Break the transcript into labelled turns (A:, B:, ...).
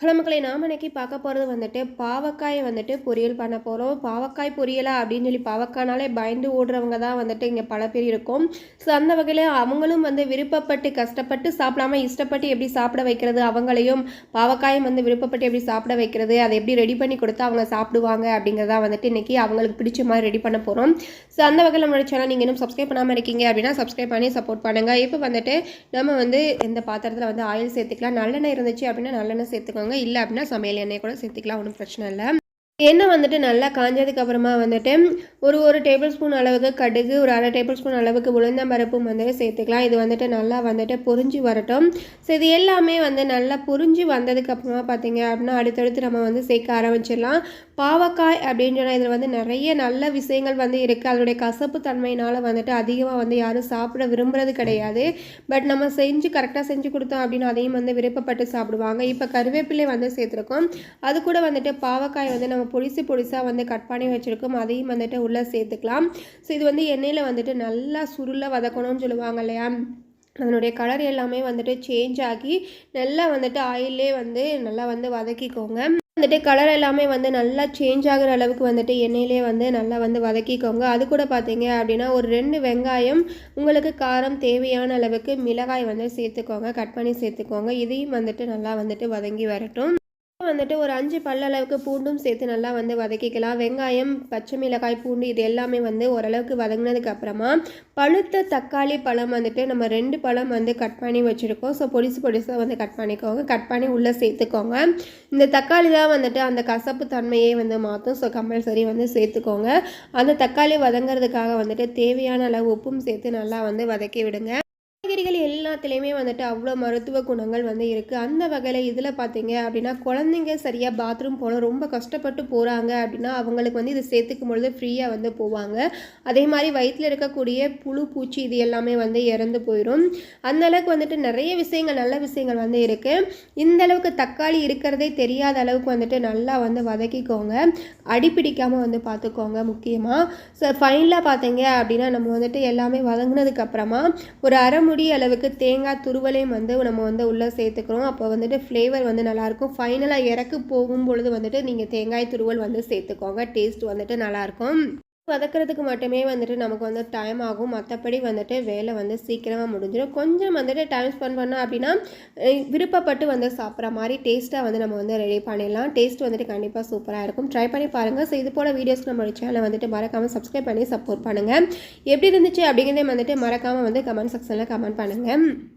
A: Hello மக்களை நாம் இன்னைக்கு பார்க்க போகிறது வந்துட்டு பாவக்காயை வந்துட்டு பொரியல் பண்ண போகிறோம் பாவக்காய் பொரியலா அப்படின்னு சொல்லி பாவக்காய்னாலே பயந்து ஓடுறவங்க தான் வந்துட்டு இங்கே பல பேர் இருக்கும். ஸோ அந்த வகையில் அவங்களும் வந்து விருப்பப்பட்டு கஷ்டப்பட்டு சாப்பிடாம இஷ்டப்பட்டு எப்படி சாப்பிட வைக்கிறது அவங்களையும் பாவக்காயும் வந்து விருப்பப்பட்டு எப்படி சாப்பிட வைக்கிறது அதை எப்படி ரெடி பண்ணி கொடுத்தா அவங்க சாப்பிடுவாங்க அப்படிங்கிறதா வந்துட்டு இன்றைக்கி அவங்களுக்கு பிடிச்ச மாதிரி ரெடி பண்ண போகிறோம் ஸோ அந்த வகையில் நம்மளோட சேனல் நீங்கள் இன்னும் சப்ஸ்கிரைப் பண்ணாமல் இருக்கீங்க அப்படின்னா சப்ஸ்கிரைப் பண்ணி சப்போர்ட் பண்ணுங்கள் இப்போ வந்துட்டு நம்ம வந்து இந்த பாத்திரத்தில் வந்து ஆயில் சேர்த்துக்கலாம். நல்லெண்ணெய் இருந்துச்சு அப்படின்னா நல்லெண்ணெய் சேர்த்துக்கோங்க. இல்லை அப்படின்னா சமையல் எண்ணெய் கூட சேர்த்துக்கலாம். ஒன்றும் பிரச்சனை இல்லை. எண்ணெய் வந்துட்டு நல்லா காஞ்சதுக்கு அப்புறமா வந்துட்டு ஒரு ஒரு டேபிள் ஸ்பூன் அளவுக்கு கடுகு ஒரு அரை டேபிள் ஸ்பூன் அளவுக்கு உளுந்தம்பருப்பும் வந்துட்டு சேர்த்துக்கலாம். இது வந்துட்டு நல்லா வந்துட்டு பொறிஞ்சு வரட்டும். ஸோ இது எல்லாமே வந்து நல்லா பொறிஞ்சு வந்ததுக்கு அப்புறமா பார்த்தீங்க அப்படின்னா அடுத்தடுத்து நம்ம வந்து சேர்க்க ஆரம்பிச்சிடலாம். பாவக்காய் அப்படின்னு சொன்னால் இதில் வந்து நிறைய நல்ல விஷயங்கள் வந்து இருக்குது அதனுடைய கசப்பு தன்மையினால் வந்துட்டு அதிகமாக வந்து யாரும் சாப்பிட விரும்புறது கிடையாது. பட் நம்ம செஞ்சு கரெக்டாக செஞ்சு கொடுத்தோம் அப்படின்னு அதையும் வந்து விருப்பப்பட்டு சாப்பிடுவாங்க. இப்போ கருவேப்பிலை வந்து சேர்த்துருக்கோம். அது கூட வந்துட்டு பாவக்காய் வந்து நம்ம பொடிசு பொடிசாக வந்து கட் பண்ணி வச்சுருக்கோம். அதையும் வந்துட்டு உள்ளே சேர்த்துக்கலாம். ஸோ இது வந்து எண்ணெயில் வந்துட்டு நல்லா சுருளை வதக்கணும்னு சொல்லுவாங்க இல்லையா? அதனுடைய கலர் எல்லாமே வந்துட்டு சேஞ்ச் ஆகி நல்லா வந்துட்டு ஆயிலே வந்து நல்லா வந்து வதக்கிக்கோங்க. வந்துட்டு கலர் எல்லாமே வந்து நல்லா சேஞ்ச் ஆகிற அளவுக்கு வந்துட்டு எண்ணெயிலே வந்து நல்லா வந்து வதக்கிக்கோங்க. அது கூட பார்த்தீங்க அப்படின்னா ஒரு ரெண்டு வெங்காயம் உங்களுக்கு காரம் தேவையான அளவுக்கு மிளகாய் வந்து சேர்த்துக்கோங்க. கட் பண்ணி சேர்த்துக்கோங்க. இதையும் வந்துட்டு நல்லா வந்துட்டு வதங்கி வரட்டும். வந்துட்டு ஒரு அஞ்சு பல்லளவுக்கு பூண்டும் சேர்த்து நல்லா வந்து வதக்கிக்கலாம். வெங்காயம் பச்சை மிளகாய் பூண்டு இது எல்லாமே வந்து ஓரளவுக்கு வதங்கினதுக்கு அப்புறமா பழுத்த தக்காளி பழம் வந்துட்டு நம்ம ரெண்டு பழம் வந்து கட் பண்ணி வச்சுருக்கோம். ஸோ பொடிசு பொடிசாக வந்து கட் பண்ணிக்கோங்க. கட் பண்ணி உள்ளே சேர்த்துக்கோங்க. இந்த தக்காளி தான் வந்துட்டு அந்த கசப்பு தன்மையே வந்து மாற்றும். ஸோ கம்பல்சரி வந்து சேர்த்துக்கோங்க. அந்த தக்காளி வதங்கிறதுக்காக வந்துட்டு தேவையான அளவு உப்பும் சேர்த்து நல்லா வந்து வதக்கி விடுங்க. காய்கறிகள் எல்லாத்துலேயுமே வந்துட்டு அவ்வளோ மருத்துவ குணங்கள் வந்து இருக்குது அந்த வகையில் இதில் பார்த்தீங்க அப்படின்னா குழந்தைங்க சரியாக பாத்ரூம் போகணும் ரொம்ப கஷ்டப்பட்டு போகிறாங்க அப்படின்னா அவங்களுக்கு வந்து இது சேர்த்துக்கும் பொழுது ஃப்ரீயாக வந்து போவாங்க. அதே மாதிரி வயிற்றில் இருக்கக்கூடிய புழு பூச்சி இது எல்லாமே வந்து இறந்து போயிடும் அந்த அளவுக்கு வந்துட்டு நிறைய விஷயங்கள் நல்ல விஷயங்கள் வந்து இருக்குது இந்த அளவுக்கு தக்காளி இருக்கிறதே தெரியாத அளவுக்கு வந்துட்டு நல்லா வந்து வதக்கிக்கோங்க. அடிப்பிடிக்காமல் வந்து பார்த்துக்கோங்க முக்கியமாக ஸோ ஃபைனலாக பார்த்தீங்க அப்படின்னா நம்ம வந்துட்டு எல்லாமே வதங்கினதுக்கப்புறமா ஒரு அரை முடி அளவுக்கு தேங்காய் துருவலையும் வந்து நம்ம வந்து உள்ளே சேர்த்துக்கிறோம். அப்போ வந்துட்டு ஃப்ளேவர் வந்து நல்லாயிருக்கும். ஃபைனலாக இறக்கு போகும் பொழுது வந்துட்டு நீங்கள் தேங்காய் துருவல் வந்து சேர்த்துக்கோங்க. டேஸ்ட் வந்துட்டு நல்லாயிருக்கும். வதக்கிறதுக்கு மட்டுமே வந்துட்டு நமக்கு வந்து டைம் ஆகும். மற்றபடி வந்துட்டு வேலை வந்து சீக்கிரமாக முடிஞ்சிடும் கொஞ்சம் வந்துட்டு டைம் ஸ்பெண்ட் பண்ணோம் அப்படின்னா விருப்பப்பட்டு வந்து சாப்பிட்ற மாதிரி டேஸ்ட்டாக வந்து நம்ம வந்து ரெடி பண்ணிடலாம். டேஸ்ட் வந்துட்டு கண்டிப்பாக சூப்பராக இருக்கும். ட்ரை பண்ணி பாருங்கள் ஸோ இது போல் வீடியோஸ்க்கு நம்மளோட சேனலை வந்துட்டு மறக்காமல் சப்ஸ்கிரைப் பண்ணி சப்போர்ட் பண்ணுங்கள் எப்படி இருந்துச்சு அப்படிங்கிறதே வந்துட்டு மறக்காமல் வந்து கமெண்ட் செக்ஷனில் கமெண்ட் பண்ணுங்கள்